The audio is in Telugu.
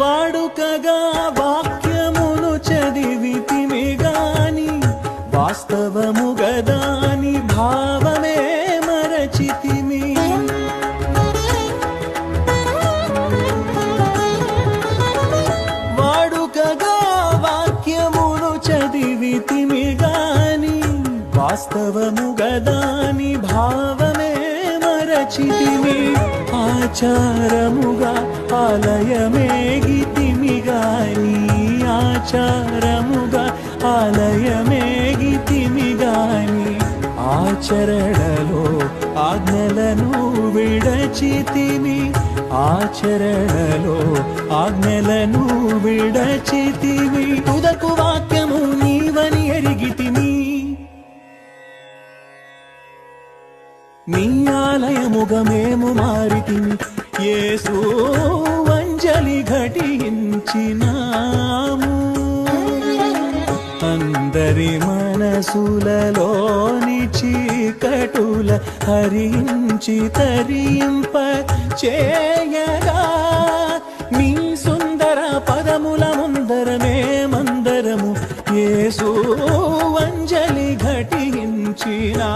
వాడుకగా వాక్యమును చదివితిమి గాని వాస్తవము గదాని భావమే మరచితిమి. వాడుకగా వాక్యమును చదివితిమి గాని వాస్తవము గదాని భావమే మరచితిమి. ఆచారముగా ఆలయమేగితిమి ఆచారముగా ఆలయమేగితిమిగాని ఆచరణలో ఆజ్ఞలను విడచితిమి ఆచరణలో ఆజ్ఞలను విడచితివి ఉదకు వాక్యము నీవని ఎరిగితిమి నీ ఆలయముగా మేము మారితిమి యేసు అంజలి ఘటించినాము. అందరి మనసులలోని చీకటుల హరించి తరింప చేయగా నీ సుందర పదముల ముందరమే మందరము ఏసు అంజలి ఘటించినా.